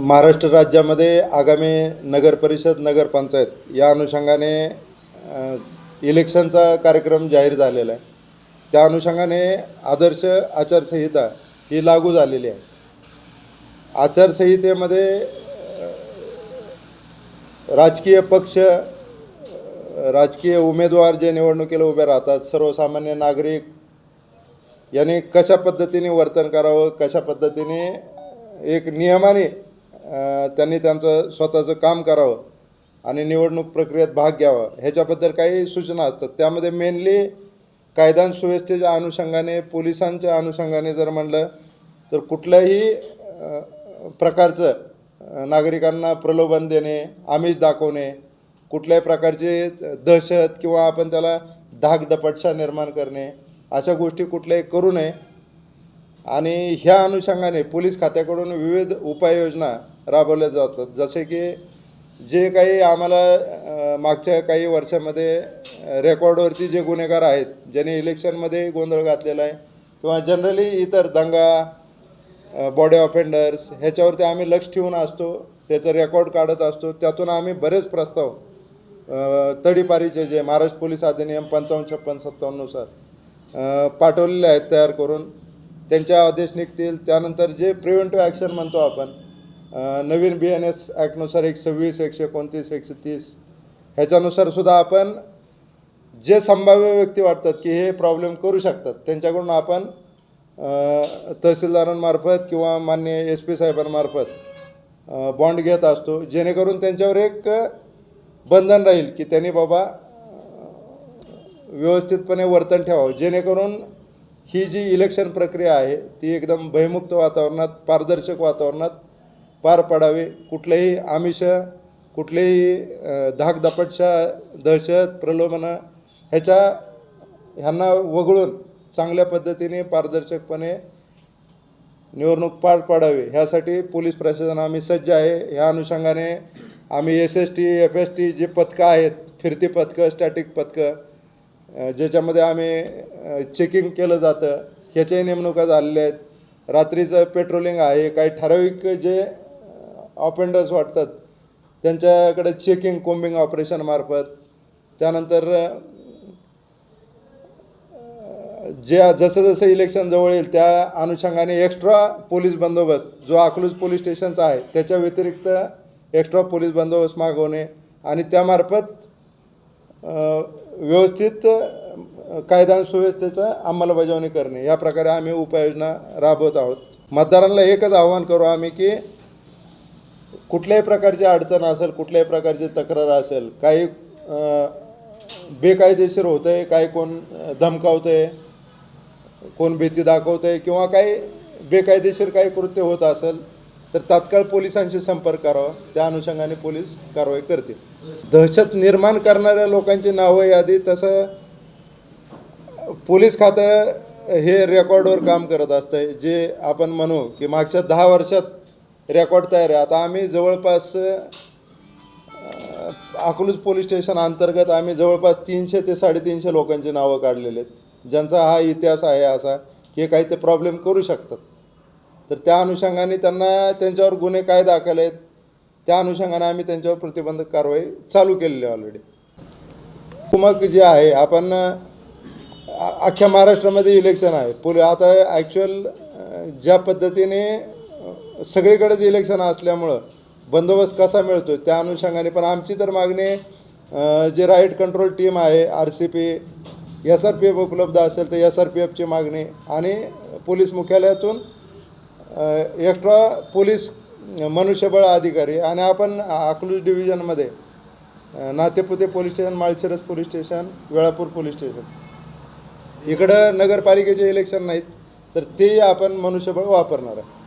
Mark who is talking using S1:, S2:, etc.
S1: महाराष्ट्र राज्यामध्ये आगामी नगरपरिषद नगरपंचायत या अनुषंगाने इलेक्शनचा कार्यक्रम जाहीर झालेला आहे. त्या अनुषंगाने आदर्श आचारसंहिता ही लागू झालेली आहे. आचारसंहितेमध्ये राजकीय पक्ष राजकीय उमेदवार जे निवडणुकीला उभे राहतात सर्वसामान्य नागरिक यांनी कशा पद्धतीने वर्तन करावं कशा पद्धतीने एक नियमाने त्यांनी त्यांचं स्वतःचं काम करावं आणि निवडणूक प्रक्रियेत भाग घ्यावा. ह्याच्याबद्दल काही सूचना असतात. त्यामध्ये मेनली कायदा सुव्यवस्थेच्या अनुषंगाने पोलिसांच्या अनुषंगाने जर म्हणलं तर कुठल्याही प्रकारचं नागरिकांना प्रलोभन देणे आमिष दाखवणे कुठल्याही प्रकारचे दहशत किंवा आपण त्याला धाकदपटशा निर्माण करणे अशा गोष्टी कुठल्याही करू नये. आणि ह्या अनुषंगाने पोलीस खात्याकडून विविध उपाययोजना राबवल्या जातात. जसे की जे काही आम्हाला मागच्या काही वर्षामध्ये रेकॉर्डवरती जे गुन्हेगार आहेत ज्यांनी इलेक्शनमध्ये गोंधळ घातलेला आहे किंवा जनरली इतर दंगा बॉडी ऑफेंडर्स ह्याच्यावरती आम्ही लक्ष ठेवून असतो त्याचं रेकॉर्ड काढत असतो त्यातून आम्ही बरेच प्रस्ताव तडीपारीचे जे महाराष्ट्र पोलीस अधिनियम पंचावन्न छप्पन सत्तावन्ननुसार पाठवलेले आहेत तयार करून. त्यांचे आदेश निघतील. त्यानंतर जे प्रिव्हेंटिव्ह ॲक्शन म्हणतो आपण नवीन बी एन एस ॲक्टनुसार एक सव्वीस एकशे एकोणतीस एकशे तीस ह्याच्यानुसार सुद्धा आपण जे संभाव्य व्यक्ती वाटतात की हे प्रॉब्लेम करू शकतात त्यांच्याकडून आपण तहसीलदारांमार्फत किंवा मान्य एस पी साहेबांमार्फत बॉन्ड घेत असतो. जेणेकरून त्यांच्यावर एक बंधन राहील की त्यांनी बाबा व्यवस्थितपणे वर्तन ठेवावं. जेणेकरून ही जी इलेक्शन प्रक्रिया आहे ती एकदम भयमुक्त वातावरणात पारदर्शक वातावरणात पार पडावी. कुठलेही आमिष कुठलेही अ, दहशत प्रलोभनं ह्याच्या ह्यांना वगळून चांगल्या पद्धतीने पारदर्शकपणे निवडणूक पार पाडावी. ह्यासाठी पोलीस प्रशासन आम्ही सज्ज आहे. ह्या अनुषंगाने आम्ही S S T F S T G पथकं आहेत फिरती पथकं स्टॅटिक पथकं ज्याच्यामध्ये आम्ही चेकिंग केलं जातं. ह्याच्याही नेमणुका झालेल्या आहेत. रात्रीचं पेट्रोलिंग आहे. काही ठराविक जे ऑफेंडर्स वाटतात त्यांच्याकडे चेकिंग कोम्बिंग ऑपरेशनमार्फत त्यानंतर ज्या जे जसं जसं इलेक्शन जवळ येईल त्या अनुषंगाने एक्स्ट्रा पोलीस बंदोबस्त जो अकलूज पोलीस स्टेशनचा आहे त्याच्या व्यतिरिक्त एक्स्ट्रा पोलीस बंदोबस्त मागवणे आणि त्यामार्फत व्यवस्थित कायदा आणि सुव्यवस्थेचं अंमलबजावणी करणे. या प्रकारे आम्ही उपाययोजना राबवत आहोत. मतदारांना एकच आव्हान करू आम्ही की कुठल्याही प्रकारची अडचण असेल कुठल्याही प्रकारची तक्रार असेल काही बेकायदेशीर होतं आहे काही कोण धमकावतं आहे कोण भीती दाखवतं आहे किंवा काही बेकायदेशीर काही कृत्य होत असेल तर तात्काळ पोलिसांशी संपर्क करावा. त्या अनुषंगाने पोलीस कारवाई करतील. दहशत निर्माण करणाऱ्या लोकांची नावं यादी तसं पोलीस खातं हे रेकॉर्डवर काम करत असतं. जे आपण म्हणू की मागच्या दहा वर्षात रेकॉर्ड तयार आहे. आता आम्ही जवळपास अकलूज पोलीस स्टेशन अंतर्गत आम्ही जवळपास तीनशे ते साडेतीनशे लोकांची नावं काढलेली आहेत. ज्यांचा हा इतिहास आहे असा की काही ते प्रॉब्लेम करू शकतात. तर त्या अनुषंगाने त्यांना त्यांच्यावर गुन्हे काय दाखल आहेत. त्या अनुषंगाने आम्ही त्यांच्यावर प्रतिबंधक कारवाई चालू केलेली आहे ऑलरेडी मग जे आहे आपण अख्ख्या महाराष्ट्रामध्ये इलेक्शन आहे. पुल आता ॲक्च्युअल ज्या पद्धतीने सगळीकडेच इलेक्शन असल्यामुळं बंदोबस्त कसा मिळतो त्या अनुषंगाने पण आमची तर मागणी जे राईट कंट्रोल टीम आहे R C P S R P F उपलब्ध असेल तर एस आर पी एफची मागणी आणि पोलीस मुख्यालयातून एक्स्ट्रा पोलीस मनुष्यबळ अधिकारी आणि आपण Akluj डिव्हिजनमध्ये Natepute police station Malshiras police station Velapur police station. इकडं नगरपालिकेचे इलेक्शन नाहीत तर ते आपण मनुष्यबळ वापरणार आहे.